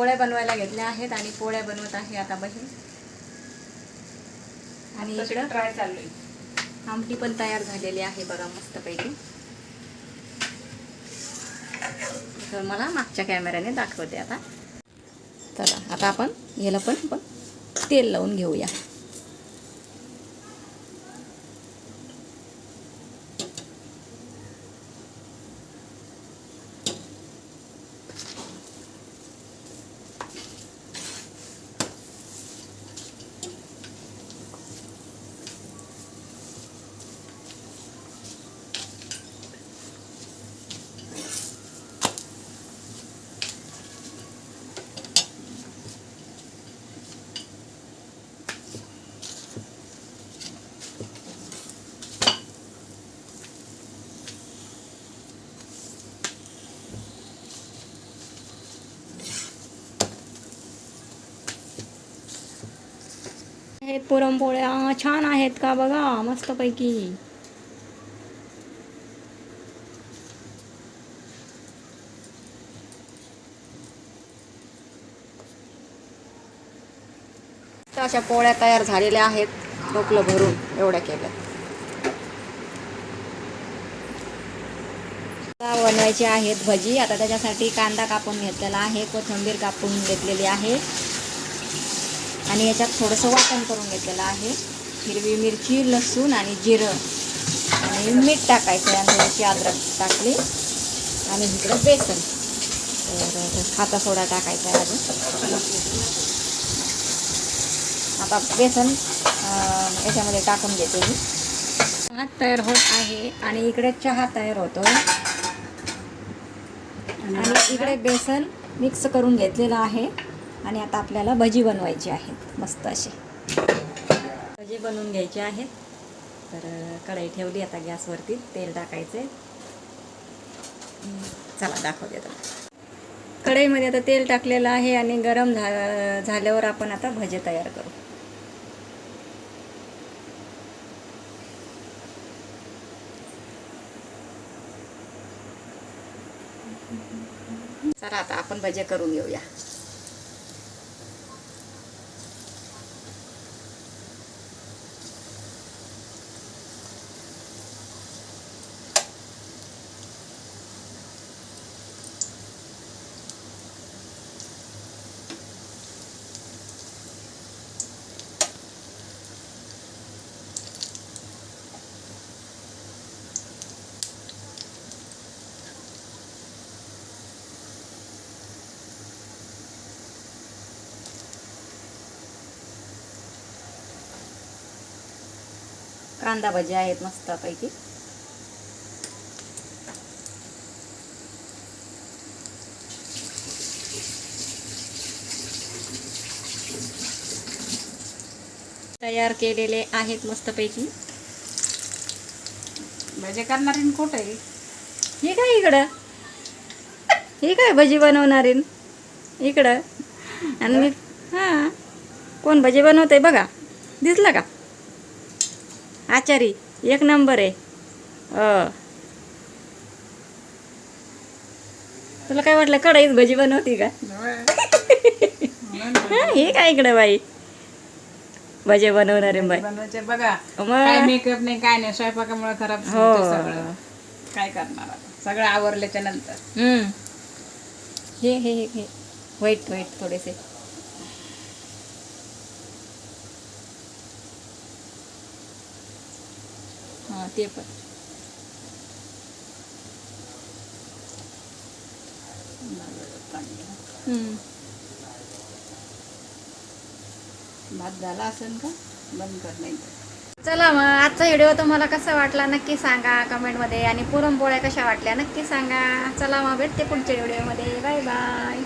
पोळ्या बनवायला घेतल्या आहेत आणि पोळ्या बनवत आहे आता बहीण. आणि इकडं ट्राय चालू आमटी पण तयार झालेली आहे बघा मस्तपैकी. तर मला मागच्या कॅमेऱ्याने दाखवते आता. चला आता आपण याला पण आपण तेल लावून घेऊया. आहेत पुरणपोळ्या. छान आहेत का बघा? मस्तपैकी. अशा पोळ्या तयार झालेल्या आहेत. ढोकलं भरून एवढ्या केल्या. बनवायची आहेत भजी. आता त्याच्यासाठी कांदा कापून घेतलेला आहे. कोथिंबीर कापून घेतलेली आहे. आणि याच्यात थोडंसं वाटण करून घेतलेलं आहे. हिरवी मिरची लसूण आणि जिरं. आणि मीठ टाकायचं आणि थोडीशी अद्रक टाकली. आणि इकडं बेसन. तर खाता सोडा टाकायचा आहे अजून. आता बेसन याच्यामध्ये टाकून घेते मी. भात तयार होत आहे आणि इकडे चहा तयार होतो आणि इकडे बेसन मिक्स करून घेतलेलं आहे. आणि आता आपल्याला भजी बनवायची आहेत मस्त अशी. भजी बनवून घ्यायचे आहेत तर कढई ठेवली आता गॅसवरती. तेल टाकायचे चला दाखवते आता. कढईमध्ये आता तेल टाकलेलं आहे आणि गरम झा झाल्यावर आपण आता भजे तयार करू. चला आता आपण भजे करून घेऊया. कांदा भजी आहेत मस्तपैकी. तयार केलेले आहेत मस्तपैकी. भजे करणारी कुठे? आहे हे काय इकडं? हे काय भजी बनवणारे इकडं. आणि मी हां. कोण भजी बनवते बघा. दिसलं का? आचारी एक नंबर आहे. अ. तुला काय वाटलं कढईत भजी बनवती का? हं, हे काय इकडं बाई? भजे बनवणारे बाई. बघा. मग? मेकअप नाही काय नाही स्वयंपाकामुळे खराब हो. काय करणार? सगळं आवरल्याच्या नंतर. हम्म. हे हे हे व्हाईट व्हाईट थोडेसे. हां ते पण. भात झाला असेल का? बंद कर नाही. चला मग आजचा व्हिडिओ तुम्हाला कसा वाटला नक्की सांगा कमेंटमध्ये. आणि पुरणपोळ्या कशा वाटल्या नक्की सांगा. चला मग भेटते पुढच्या व्हिडिओमध्ये. Bye bye.